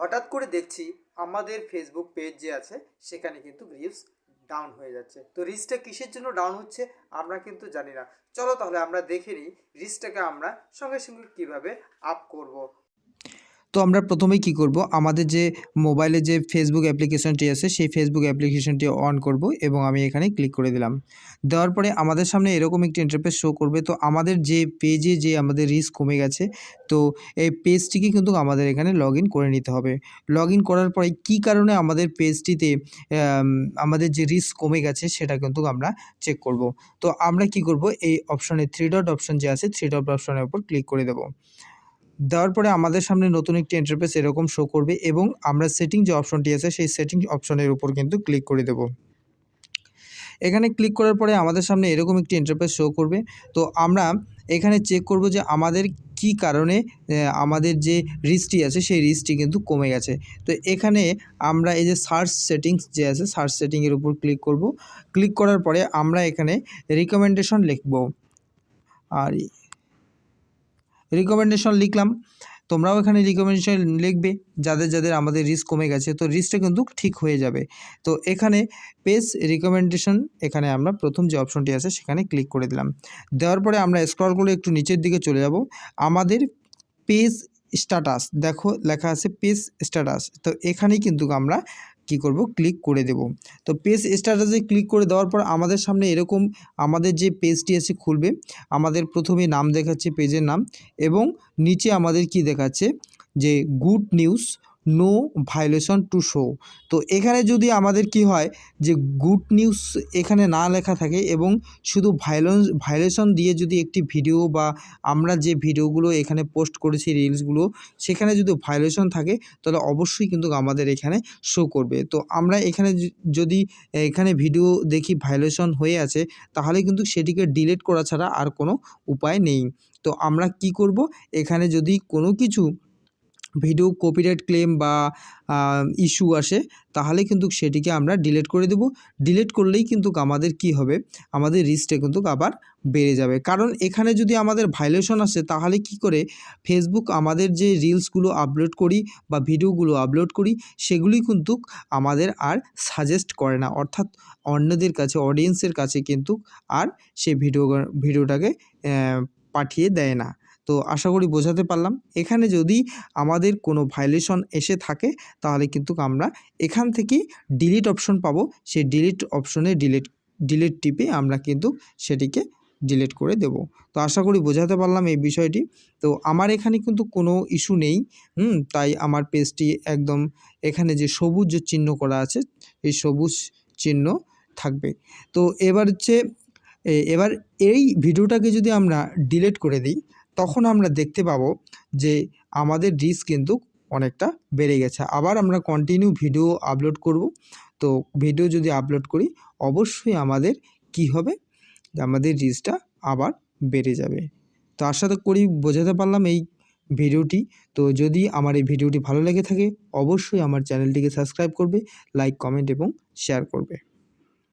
হঠাৎ করে দেখছি আমাদের ফেসবুক পেজ যে আছে, সেখানে কিন্তু রিলস ডাউন হয়ে যাচ্ছে। তো রিস্কটা কিসের জন্য ডাউন হচ্ছে, আমরা কিন্তু জানি না। চলো তাহলে আমরা দেখে নিই রিস্কটাকে আমরা সঙ্গে সঙ্গে কীভাবে আপ করব। তো আমরা প্রথমেই কি করব? আমাদের যে মোবাইলে যে ফেসবুক অ্যাপ্লিকেশনটি আছে, সেই ফেসবুক অ্যাপ্লিকেশনটি অন করব এবং আমি এখানে ক্লিক করে দিলাম। দেওয়ার পরে আমাদের সামনে এরকম একটি ইন্টারফেস শো করবে। তো আমাদের যে পেজে যে আমাদের রিস্ক কমে গেছে, তো এই পেজটিকে কিন্তু আমাদের এখানে লগ করে নিতে হবে। লগ করার পরে কী কারণে আমাদের পেজটিতে আমাদের যে রিস্ক কমে গেছে সেটা কিন্তু আমরা চেক করব। তো আমরা কি করব? এই অপশনে থ্রি ডট অপশন যে আছে থ্রি ডট অপশনের উপর ক্লিক করে দেবো। দেওয়ার পরে আমাদের সামনে নতুন একটি ইন্টারফেস এরকম শো করবে এবং আমরা সেটিং যে অপশনটি আছে, সেই সেটিং অপশনের উপর কিন্তু ক্লিক করে দেব। এখানে ক্লিক করার পরে আমাদের সামনে এরকম একটি ইন্টারফেস শো করবে। তো আমরা এখানে চেক করব যে আমাদের কি কারণে আমাদের যে রিস্কটি আছে, সেই রিস্কটি কিন্তু কমে গেছে। তো এখানে আমরা এই যে সার্চ সেটিংস যে আছে সার্চ সেটিংয়ের উপর ক্লিক করব। ক্লিক করার পরে আমরা এখানে রিকমেন্ডেশন লিখব। আর রিকমেন্ডেশন লিখলাম। তোমরাও এখানে রিকমেন্ডেশন লিখবে, যাদের যাদের আমাদের রিস্ক কমে গেছে, তো রিস্কটা কিন্তু ঠিক হয়ে যাবে। তো এখানে পেজ রিকমেন্ডেশন এখানে আমরা প্রথম যে অপশনটি আছে, সেখানে ক্লিক করে দিলাম। দেওয়ার পরে আমরা স্ক্রল করে একটু নিচের দিকে চলে যাব। আমাদের পেজ স্ট্যাটাস দেখো, লেখা আছে পেজ স্ট্যাটাস তো এখানেই কিন্তু আমরা কি করব? ক্লিক করে দেব। তো পেজ স্ট্যাটাসে ক্লিক করে দেওয়ার পর আমাদের সামনে এরকম আমাদের যে পেজটি আছে খুলবে, আমাদের প্রথমে নাম দেখাচ্ছে পেজের নাম এবং নিচে আমাদের কি দেখাচ্ছে? যে good news no violation to show তো এখানে যদি আমাদের কি হয় যে গুড নিউজ এখানে না লেখা থাকে এবং শুধু ভায়োলেন্স ভায়োলেশন দিয়ে যদি একটি ভিডিও বা আমরা যে ভিডিওগুলো এখানে পোস্ট করেছি রিলসগুলো সেখানে যদি ভায়োলেশন থাকে, তাহলে অবশ্যই কিন্তু আমাদের এখানে শো করবে। তো আমরা এখানে যদি এখানে ভিডিও দেখি ভায়োলেশন হয়ে আছে, তাহলে কিন্তু সেটিকে ডিলিট করা ছাড়া আর কোনো উপায় নেই। তো আমরা কি করব? এখানে যদি কোনো কিছু ভিডিও কপিরাইট ক্লেম বা ইস্যু আসে, তাহলে কিন্তু সেটিকে আমরা ডিলিট করে দেব। ডিলিট করলেই কিন্তু আমাদের কি হবে? আমাদের রিস্কটা কিন্তু আবার বেড়ে যাবে। কারণ এখানে যদি আমাদের ভাইলেশন আসে, তাহলে কি করে? ফেসবুক আমাদের যে রিলসগুলো আপলোড করি বা ভিডিওগুলো আপলোড করি, সেগুলি কিন্তু আমাদের আর সাজেস্ট করে না। অর্থাৎ অন্যদের কাছে অডিয়েন্সের কাছে কিন্তু আর সে ভিডিও ভিডিওটাকে পাঠিয়ে দেয় না। তো আশা করি বোঝাতে পারলাম। এখানে যদি আমাদের কোনো ভাইলেশন এসে থাকে, তাহলে কিন্তু আমরা এখান থেকে ডিলিট অপশন পাবো। সেই ডিলিট অপশনে ডিলিট ডিলিট টিপে আমরা কিন্তু সেটিকে ডিলিট করে দেব। তো আশা করি বোঝাতে পারলাম এই বিষয়টি। তো আমার এখানে কিন্তু কোনো ইস্যু নেই, হুম, তাই আমার পেজটি একদম এখানে যে সবুজ যে চিহ্ন করা আছে, এই সবুজ চিহ্ন থাকবে। তো এবার হচ্ছে এবার এই ভিডিওটাকে যদি আমরা ডিলিট করে দিই তখন আমরা দেখতে পাবো যে আমাদের রিস্ক কিন্তু অনেকটা বেড়ে গেছে। আবার আমরা কন্টিনিউ ভিডিও আপলোড করব। তো ভিডিও যদি আপলোড করি, অবশ্যই আমাদের কি হবে? আমাদের রিস্কটা আবার বেড়ে যাবে। তো আশা তো করি বোঝাতে পারলাম এই ভিডিওটি তো যদি আমার এই ভিডিওটি ভালো লেগে থাকে, অবশ্যই আমার চ্যানেলটিকে সাবস্ক্রাইব করবে লাইক কমেন্ট এবং শেয়ার করবে।